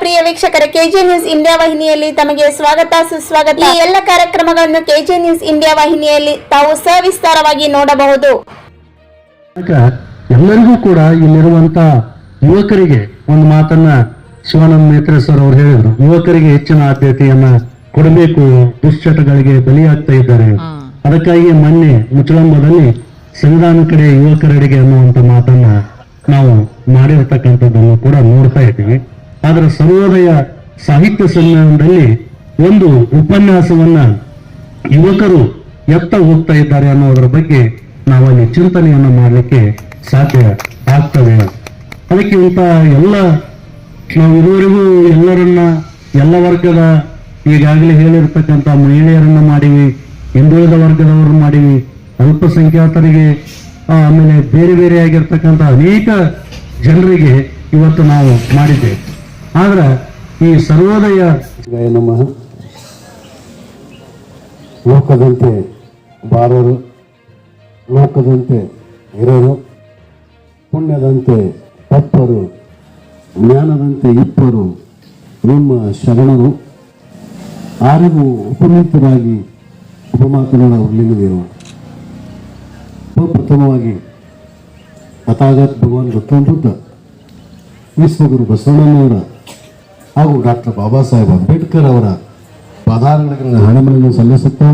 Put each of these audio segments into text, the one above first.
ಪ್ರಿಯ ವೀಕ್ಷಕರ K J news India ವಾಹಿನಿಯಲ್ಲಿ ತಮಗೆ ಸ್ವಾಗತ ಸುಸ್ವಾಗತ. ಈ ಎಲ್ಲ ಕಾರ್ಯಕ್ರಮಗಳನ್ನು ಕೆಜೆ ನ್ಯೂಸ್ ಇಂಡಿಯಾ ವಾಹಿನಿಯಲ್ಲಿ ತಾವು ಸವಿಸ್ತಾರವಾಗಿ ನೋಡಬಹುದು. ಎಲ್ಲರಿಗೂ ಕೂಡ ಇಲ್ಲಿರುವಂತ ಯುವಕರಿಗೆ ಒಂದು ಮಾತನ್ನ ಶಿವಾನಂದ ಮೇತ್ರೆ ಸರ್ ಅವರು ಹೇಳಿದ್ರು. ಯುವಕರಿಗೆ ಹೆಚ್ಚಿನ ಆದ್ಯತೆಯನ್ನ ಕೊಡಬೇಕು ದುಶ್ಚಟಗಳಿಗೆ ಬಲಿಯಾಗ್ತಾ ಇದ್ದಾರೆ. ಅದಕ್ಕಾಗಿ ಮೊನ್ನೆ ಮುಚ್ಚಳಂಬದಲ್ಲಿ ಸಂವಿಧಾನ ಕಡೆ ಯುವಕರೆಡೆಗೆ ಅನ್ನುವಂತ ಮಾತನ್ನ ನಾವು ಮಾಡಿರ್ತಕ್ಕಂಥದ್ದನ್ನು ಕೂಡ ನೋಡ್ತಾ ಇದ್ದೀವಿ. ಆದ್ರೆ ಸರ್ವೋದಯ ಸಾಹಿತ್ಯ ಸಮ್ಮೇಳನದಲ್ಲಿ ಒಂದು ಉಪನ್ಯಾಸವನ್ನ ಯುವಕರು ಎತ್ತ ಹೋಗ್ತಾ ಇದ್ದಾರೆ ಅನ್ನೋದ್ರ ಬಗ್ಗೆ ನಾವಲ್ಲಿ ಚಿಂತನೆಯನ್ನು ಮಾಡಲಿಕ್ಕೆ ಸಾಧ್ಯ ಆಗ್ತದೆ. ಅದಕ್ಕೆ ಇಂಥ ಎಲ್ಲ ನಾವು ಇದುವರೆಗೂ ಎಲ್ಲರನ್ನ, ಎಲ್ಲ ವರ್ಗದ ಈಗಾಗಲೇ ಹೇಳಿರ್ತಕ್ಕಂಥ ಮಹಿಳೆಯರನ್ನ ಮಾಡಿವಿ, ಹಿಂದುಳಿದ ವರ್ಗದವರು ಮಾಡಿವಿ, ಅಲ್ಪಸಂಖ್ಯಾತರಿಗೆ, ಆಮೇಲೆ ಬೇರೆ ಬೇರೆ ಆಗಿರ್ತಕ್ಕಂಥ ಅನೇಕ ಜನರಿಗೆ ಇವತ್ತು ನಾವು ಮಾಡಿದ್ದೇವೆ. ಆದ್ರೆ ಈ ಸರ್ವೋದಯ ನಮಃ ಲೋಕದಂತೆ ಬಾರರು, ಲೋಕದಂತೆ ಇರರು, ಪುಣ್ಯದಂತೆ ತಪ್ಪರು, ಜ್ಞಾನದಂತೆ ಇಪ್ಪರು ನಿಮ್ಮ ಶರಣರು. ಆರಿಗೂ ಉಪನೀತರಾಗಿ ಉಪಮಾತನಾಡ ಉರ್ಲಿಂಗದೇವರು ಪ್ರಥಮವಾಗಿ ತಥಾಗತ್ ಭಗವಾನ್ ಗೌತಮ ಬುದ್ಧ ವಿಶ್ವಗುರು ಬಸವಣ್ಣನವರ ಹಾಗೂ ಡಾಕ್ಟರ್ ಬಾಬಾ ಸಾಹೇಬ್ ಅಂಬೇಡ್ಕರ್ ಅವರ ಪಾದಾರಗಳಿಗೆ ಹಣೆಮನೆಯನ್ನು ಸಲ್ಲಿಸುತ್ತಾ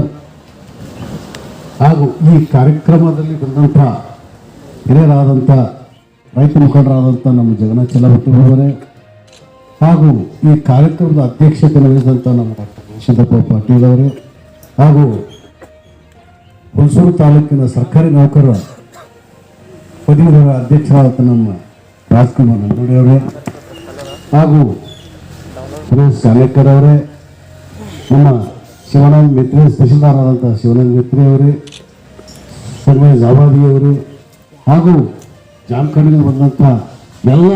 ಹಾಗೂ ಈ ಕಾರ್ಯಕ್ರಮದಲ್ಲಿ ಬಂದಂಥ ಹಿರಿಯರಾದಂಥ ರೈತ ಮುಖಂಡರಾದಂಥ ನಮ್ಮ ಜಗನ್ನಾಥ ಚಲಭಟ್ಟರವರೇ ಹಾಗೂ ಈ ಕಾರ್ಯಕ್ರಮದ ಅಧ್ಯಕ್ಷತೆ ವಹಿಸಿದಂಥ ನಮ್ಮ ಡಾಕ್ಟರ್ ಪಾಟೀಲ್ ಅವರೇ ಹಾಗೂ ಹುಣಸೂರು ತಾಲೂಕಿನ ಸರ್ಕಾರಿ ನೌಕರರ ಪದವೀಧರ ಅಧ್ಯಕ್ಷರಾದಂಥ ನಮ್ಮ ರಾಜ್ಕುಮಾರ್ ನಂದೋಡಿ ಅವರೇ ಹಾಗೂ ಸುರೇಶ್ ಶಾಲೇಕರ್ ಅವರೇ, ನಮ್ಮ ಶಿವಾನಂದ ಮಿತ್ರೆ ಆದಂತಹ ಶಿವಾನಂದ ಮಿತ್ರಿ ಅವರೇ ಜಾಬಾದಿ ಅವರು, ಹಾಗೂ ಜಾಮಖಂಡಿಗೆ ಬಂದಂಥ ಎಲ್ಲ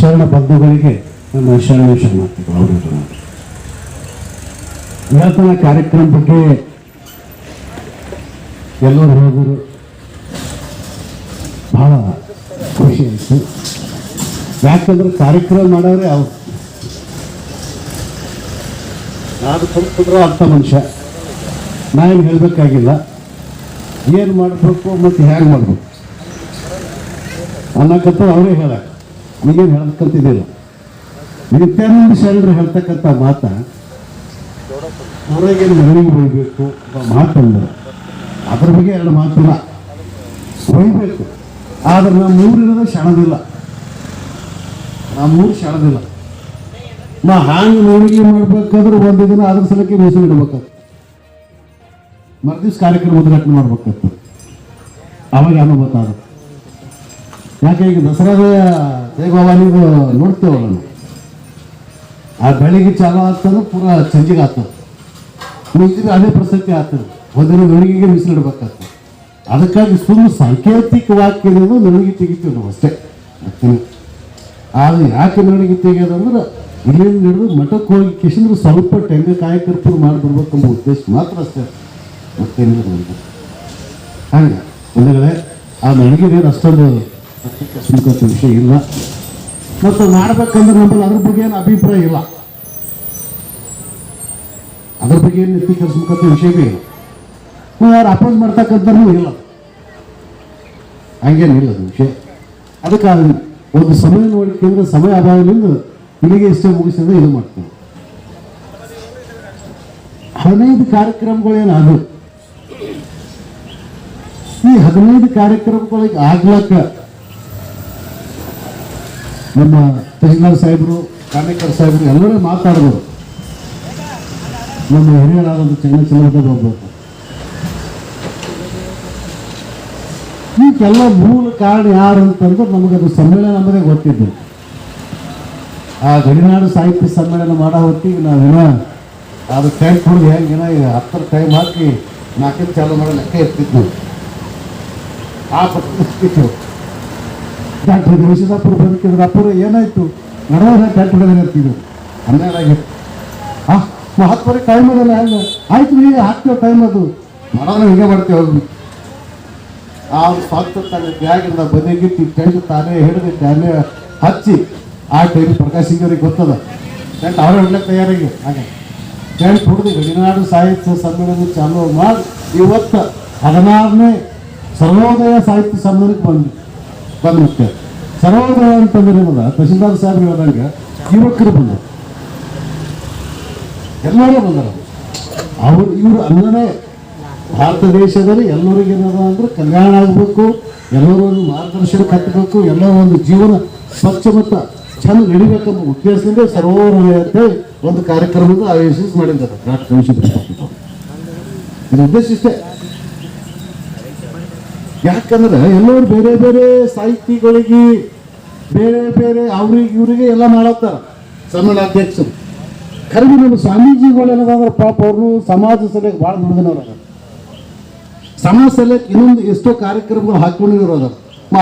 ಶರಣ ಬಂಧುಗಳಿಗೆ ನಮ್ಮ ಶರಣ ಶರಣಾರ್ಥಿಗಳು ಅವರು ಕಾರ್ಯಕ್ರಮ ಬಗ್ಗೆ ಎಲ್ಲರೂ ಹೇಳಿದರು. ಬಹಳ ಖುಷಿ ಆಯಿತು. ಯಾಕಂದ್ರೆ ಕಾರ್ಯಕ್ರಮ ಮಾಡೋರೆ ಅವ್ರು. ನಾನು ಕಲ್ತಿದ್ರು ಅಂಥ ಮನುಷ್ಯ. ನಾ ಏನು ಹೇಳಬೇಕಾಗಿಲ್ಲ. ಏನು ಮಾಡಬೇಕು ಮತ್ತು ಹೇಗೆ ಮಾಡಬೇಕು? ಅನ್ನೋಕ್ಕಂಥ ಅವರೇ ಹೇಳ. ನೀವೇನು ಹೇಳಕ್ಕಂತಿದ್ದಿಲ್ಲ ನಿತ್ಯಾನಂದ ಶರಣರು ಹೇಳ್ತಕ್ಕಂಥ ಮಾತ ಹೊರಗೆ ಮನೆಗೆ ಹೋಗಬೇಕು ಮಾತಂದ್ರೆ ಅದ್ರ. ಬಗ್ಗೆ ಎರಡು ಮಾತಿಲ್ಲ. ಒಯ್ಬೇಕು ಆದರೆ ನಮ್ಮ ಊರಿರೋದ ಶಣದಿಲ್ಲ ನಮ್ಮೂರು ಶಣದಿಲ್ಲ ನಾ ಹಾಂಗೆ ಮೆರವಣಿಗೆ ಮಾಡ್ಬೇಕಾದ್ರೆ ಒಂದು ದಿನ ಅದ್ರ ಸಲಕ್ಕೆ ಮೀಸಲು ಇಡಬೇಕಾಗ್ತದೆ ಮರ್ದಿವ್ಸ ಕಾರ್ಯಕ್ರಮ ಉದ್ಘಾಟನೆ ಮಾಡ್ಬೇಕಾಗ್ತದೆ. ಅವಾಗ ಏನೋ ಆಗುತ್ತೆ ಯಾಕೆ ಈಗ ದಸರಾದ ಜಯಭವಾನಿದು ನೋಡ್ತೇವೆ ನಾವು ಆ ಬೆಳಿಗ್ಗೆ ಚಾಲು ಆಗ್ತದೆ ಪೂರ ಸಂಜೆಗೆ ಆಗ್ತದೆ ಮುಂಚಿನ ಅದೇ ಪ್ರಸಕ್ತಿ ಆಗ್ತದೆ. ಒಂದಿನ ಮೆರವಣಿಗೆಗೆ ಮೀಸಲು ಇಡಬೇಕಾಗ್ತದೆ ಅದಕ್ಕಾಗಿ ಸುಮ್ಮನೆ ಸಾಂಕೇತಿಕ ವಾಕ್ಯದಿಂದ ಮೆರವಣಿಗೆ ತೆಗಿತೀವಿ ನಾವು ಅಷ್ಟೇ. ಆದ್ರೆ ಯಾಕೆ ಮೆರವಣಿಗೆ ತೆಗೆಯೋದಂದ್ರೆ ಇಲ್ಲಿಂದ ಹಿಡಿದು ಮಠಕ್ಕೆ ಹೋಗಿ ಕಿಶಂದ್ರೆ ಸ್ವಲ್ಪ ಟೆಂಗ ಕಾಯಕರ್ಪೂರ್ ಮಾಡಿ ಬರ್ಬೇಕೆಂಬ ಉದ್ದೇಶ ಮಾತ್ರ ಅಷ್ಟೇ. ಮತ್ತೇನಿಲ್ಲ ನನಗೆ ಹಂಗೆ ಒಂದುಗಳೇ ಆ ಮೆರವಣಿಗೆ ಅಷ್ಟೊಂದು ಪ್ರತ್ಯೇಕ ವಿಷಯ ಇಲ್ಲ. ಮತ್ತು ಮಾಡ್ಬೇಕಂದ್ರೆ ನಮ್ಮಲ್ಲಿ ಅದ್ರ ಬಗ್ಗೆ ಏನು ಅಭಿಪ್ರಾಯ ಇಲ್ಲ. ಅದ್ರ ಬಗ್ಗೆ ಏನು ಎತ್ತೀಕರಿಸ್ಬೇಕಂತ ವಿಷಯವೇ ಇಲ್ಲ. ನಾವು ಯಾರು ಅಪೋಸ್ ಮಾಡ್ತಕ್ಕಂಥನೂ ಇಲ್ಲ. ಹಂಗೇನಿಲ್ಲ ವಿಷಯ. ಅದಕ್ಕೆ ಅದು ಒಂದು ಸಮಯ ನೋಡಿಕೊಂಡ್ರೆ ಸಮಯ ಅಭಾವದಿಂದ ಇಲ್ಲಿಗೆ ಇಷ್ಟೇ ಮುಗಿಸಿದ್ರೆ ಇದು ಮಾಡ್ತೀವಿ ಹದಿನೈದು ಕಾರ್ಯಕ್ರಮಗಳೇನು ಅದು ಈ ಹದಿನೈದು ಕಾರ್ಯಕ್ರಮಗಳಿಗೆ ಆಗ್ಲಕ್ಕ ನಮ್ಮ ತಹಸೀಲ್ದಾರ್ ಸಾಹೇಬರು ಕಾರ್ಯಕರ್ ಸಾಹೇಬರು ಎಲ್ಲರೂ ಮಾತಾಡಬಹುದು ನಮ್ಮ ಹಿರಿಯರಾದಂಥ ಚಂದ್ರಚಂದ್ರ ಬಾಬು ಈಗೆಲ್ಲ ಮೂಲ ಕಾರಣ ಯಾರು ಅಂತಂದ್ರೆ ನಮಗದು ಸಮ್ಮೇಳನ ನಮ್ಮದೇ ಗೊತ್ತಿದ್ದು ಆ ಗಡಿನಾಡು ಸಾಹಿತ್ಯ ಸಮ್ಮೇಳನ ಮಾಡೋ ಹೊತ್ತಿಗೆ ನಾವೇನೋ ಅದು ಟೈಮ್ ಕೊಡೋದು ಹೆಂಗೇನೋ, ಈಗ ಹತ್ತರ ಟೈಮ್ ಹಾಕಿ ನಾಲ್ಕೈದು ಚಾಲು ಮಾಡೋ ಲೆಕ್ಕ ಇರ್ತಿತ್ತು. ನಾವು ಆ ಪರಿಸ್ಥಿತಿ ಡಾಕ್ಟರ್ ದೇಶದಾಪುರ ಬದುಕಿದ್ರೆ ಅಪ್ಪರ ಏನಾಯ್ತು? ನಡವರ ಡಾಕ್ಟರ್ ಇರ್ತಿದ್ರು. ಹನ್ನೆರಡು ಆಗಿತ್ತು ಆ ಹತ್ತುವರೆ ಟೈಮ್ ಅದಲ್ಲ ಹೆಂಗ? ಆಯ್ತು ಈಗ ಹಾಕ್ತೇವೆ ಟೈಮ್ ಅದು. ಮಾಡೋದ್ರೆ ಹಿಂಗೆ ಮಾಡ್ತೇವೆ ಅವ್ರು ಆ ಸ್ವಾತಂತ್ರ್ಯ ಬ್ಯಾಗಿಂದ ಬದಿಗಿಟ್ಟು ಟೈಮ್ ತಾನೇ ಹಿಡಿದು, ತಾನೇ ಹಚ್ಚಿ ಆ ಟೈಮ್ ಪ್ರಕಾಶ್ ಸಿಂಗ್ ಅವ್ರಿಗೆ ಗೊತ್ತದ. ಟೆಂಟ್ ಅವರೇ ಹೊಡ್ಲಿಕ್ಕೆ ತಯಾರಾಗಿ. ಹಾಗೆ. ಟೆಂಟ್ ಹೊಡೆದು ಗಡಿನಾಡು ಸಾಹಿತ್ಯ ಸಮ್ಮೇಳನ ಚಾಲೂ ಮಾಡಿ ಇವತ್ತು ಹದಿನಾರನೇ ಸರ್ವೋದಯ ಸಾಹಿತ್ಯ ಸಮ್ಮೇಳನಕ್ಕೆ ಬಂದು ಬಂದ್ಬಿಟ್ಟೆ. ಸರ್ವೋದಯ ಅಂತಂದ್ರೆ ಏನದ? ತಹಶೀಲ್ದಾರ್ ಸಾಹೇಬ್ ಹೇಳಿದಂಗೆ ಯುವಕರು ಬಂದರು. ಎಲ್ಲರೂ ಬಂದರು. ಅವರು ಇವರು ಅನ್ನದೇ ಭಾರತ ದೇಶದಲ್ಲಿ ಎಲ್ಲರಿಗೂ ಏನದ ಅಂದ್ರೆ ಕಲ್ಯಾಣ ಆಗಬೇಕು, ಎಲ್ಲರೂ ಒಂದು ಮಾರ್ಗದರ್ಶನ ಕಟ್ಟಬೇಕು ಎಲ್ಲ ಒಂದು ಜೀವನ ಸ್ವಚ್ಛ ಮತ್ತು ಚಂದ ನಡಿಬೇಕೆಂಬ ಉದ್ದೇಶದಿಂದ ಸರ್ವೋದಯ ಅಂತೇಳಿ ಒಂದು ಕಾರ್ಯಕ್ರಮದ ಆಯೋಜಿಸಿ ಮಾಡಿದ್ದಾರೆ. ನಾಟ್ ಕೌಶಿಕ್ ಇದು ಉದ್ದೇಶ ಇಷ್ಟೇ. ಯಾಕಂದ್ರೆ ಎಲ್ಲರೂ ಬೇರೆ ಬೇರೆ ಸಾಹಿತಿಗಳಿಗೆ, ಬೇರೆ ಬೇರೆ ಅವ್ರಿಗೆ ಇವರಿಗೆ ಎಲ್ಲ ಮಾಡತ್ತಾರ ಸಮ್ಮೇಳನಾಧ್ಯಕ್ಷರು ಖರೀದಿ ನಮ್ಮ ಸ್ವಾಮೀಜಿಗಳು ಏನದಂದ್ರೆ ಪಾಪ ಅವರು ಸಮಾಜ ಸಲಹೆ ಭಾಳ ದುಡಿದಿನವ್ರ ಸಮಾಜ ಸಲಹೆ ಇನ್ನೊಂದು ಎಷ್ಟೋ ಕಾರ್ಯಕ್ರಮಗಳು ಹಾಕೊಂಡಿರೋರು ಅದಾರ.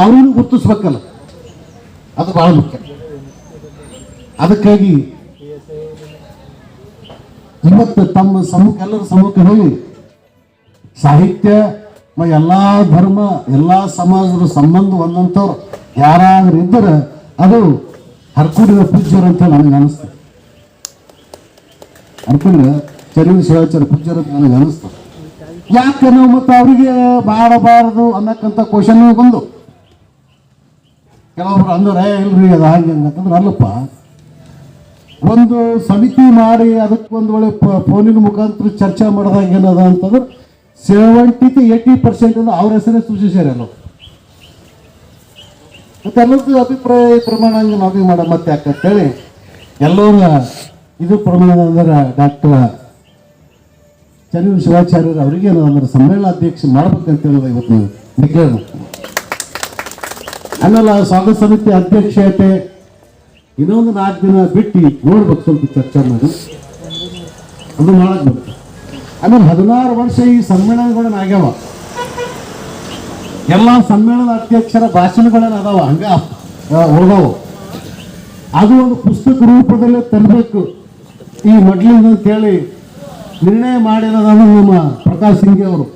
ಅವ್ರಿಗೂ ಗುರುತಿಸ್ಬೇಕಲ್ಲ. ಅದು ಭಾಳ ಮುಖ್ಯ. ಅದಕ್ಕಾಗಿ ಇವತ್ತು ತಮ್ಮ ಸಮ್ಮುಖ ಎಲ್ಲರ ಸಮ್ಮುಖ ಹೋಗಿ ಸಾಹಿತ್ಯ ಎಲ್ಲ ಧರ್ಮ, ಎಲ್ಲ ಸಮಾಜದ ಸಂಬಂಧ ಒಂದಂಥವ್ರು ಯಾರಾದ್ರೂ ಇದ್ದರೆ ಅದು ಹರ್ಕೂಡಿನ ಪೂಜ್ಯರು ಅಂತ ನನಗೆ ಅನಿಸ್ತದೆ ಹರ್ಕೂಡಿನ ಚರಿವಿ ಶಿವಾಚಾರ್ಯ ಪೂಜ್ಯರು ಅಂತ ನನಗೆ ಅನಿಸ್ತದೆ ಯಾಕೆ ನಾವು ಮತ್ತೆ ಅವರಿಗೆ ಮಾಡಬಾರದು ಅನ್ನಕ್ಕಂಥ ಕ್ವಶನ್ ಬಂದು. ಕೆಲವೊಬ್ರು ಅಂದ್ರೆ ಇಲ್ರಿ, ಅದು ಹಂಗೆ ಅಂತಂದ್ರೆ, ಅಲ್ಲಪ್ಪ ಒಂದು ಸಮಿತಿ ಮಾಡಿ ಅದಕ್ಕೆ ಒಂದು ಒಳ್ಳೆ ಫೋನಿನ ಮುಖಾಂತರ ಚರ್ಚೆ ಮಾಡಿದಾಗ ಏನದ ಅಂತಂದ್ರೆ ಸೆವೆಂಟಿ ಟು ಏಯ್ಟಿ ಪರ್ಸೆಂಟ್ ಅವ್ರ ಹೆಸರೇ ಸೂಚಿಸ್ಯಾರ ನಾವು ಮತ್ತೆ ಎಲ್ಲರದ್ದು ಅಭಿಪ್ರಾಯ ಪ್ರಮಾಣ ಹಂಗೆ ನಾವೇ ಮಾಡ ಮತ್ತೆ ಯಾಕಂತೇಳಿ ಎಲ್ಲರ ಇದು ಪ್ರಮಾಣ ಅಂದ್ರೆ ಡಾಕ್ಟರ್ ಚನ್ನವೀರ ಶಿವಾಚಾರ್ಯರು ಅವರಿಗೆ ಅಂದ್ರೆ ಸಮ್ಮೇಳನಾಧ್ಯಕ್ಷ ಮಾಡ್ಬೇಕಂತ ಹೇಳೋದು ಇವತ್ತು ನೀವು. ಡಿಕ್ಲೇರ್ ಆಮೇಲೆ ಸ್ವಾಗತ ಸಮಿತಿ ಅಧ್ಯಕ್ಷತೆ ಇನ್ನೊಂದು ನಾಲ್ಕು ದಿನ ಬಿಟ್ಟು ನೋಡ್ಬೇಕು ಸ್ವಲ್ಪ ಚರ್ಚೆ ಮಾಡಿ. ಅದು ಮಾಡಕ್ ಬರುತ್ತೆ ಆಮೇಲೆ ಹದಿನಾರು ವರ್ಷ ಈ ಸಮ್ಮೇಳನಗಳನ್ನ ಆಗ್ಯಾವ. ಎಲ್ಲ ಸಮ್ಮೇಳನ ಅಧ್ಯಕ್ಷರ ಭಾಷಣಗಳನ್ನ ಅದಾವ, ಹಂಗ ಉಳ್ದಾವ ಅದು ಒಂದು ಪುಸ್ತಕ ರೂಪದಲ್ಲೇ ತರಬೇಕು. ಈ ಮೊಡ್ಲಿಂದ ಅಂತೇಳಿ ನಿರ್ಣಯ ಮಾಡಿರೋದನ್ನು ನಮ್ಮ ಪ್ರಕಾಶ್ ಸಿಂಗ್ ಅವರು.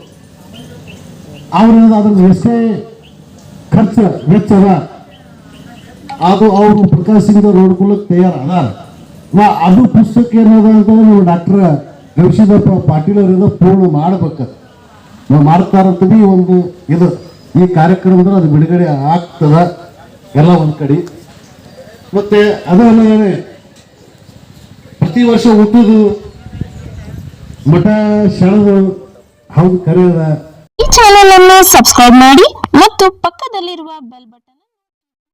ಅವ್ರ ಅದ್ರ ಎಷ್ಟೇ ಖರ್ಚು ವೆಚ್ಚದ ಅದು ಅವರು ಪ್ರಕಾಶಿಂದ ನೋಡ್ಕೊಳ್ಳೋಕೆ ನಾ ಅದು ಪುಸ್ತಕ ಏನದ ಅಂತಂದ್ರೆ ಡಾಕ್ಟರ್ ಗವಿಸಿದಪ್ಪ ಪಾಟೀಲ್ ಅವರಿಂದ ಪೂರ್ಣ ಮಾಡ್ಬೇಕು. ನಾವು ಮಾಡ್ತಾ ಇರ್ತೀವಿ ಒಂದು ಇದು, ಈ ಕಾರ್ಯಕ್ರಮದಲ್ಲಿ ಅದು ಬಿಡುಗಡೆ ಆಗ್ತದ ಎಲ್ಲ ಒಂದು ಕಡೆ. ಮತ್ತೆ ಅದನ್ನ ಪ್ರತಿ ವರ್ಷ ಹುಟ್ಟುದು ಮಠ ಶರಣದು ಹೌದು ಕರೆಯದ. ಈ ಚಾನೆಲ್ ಅನ್ನು ಸಬ್ಸ್ಕ್ರೈಬ್ ಮಾಡಿ ಮತ್ತು ಪಕ್ಕದಲ್ಲಿರುವ ಬೆಲ್ ಬಟನ್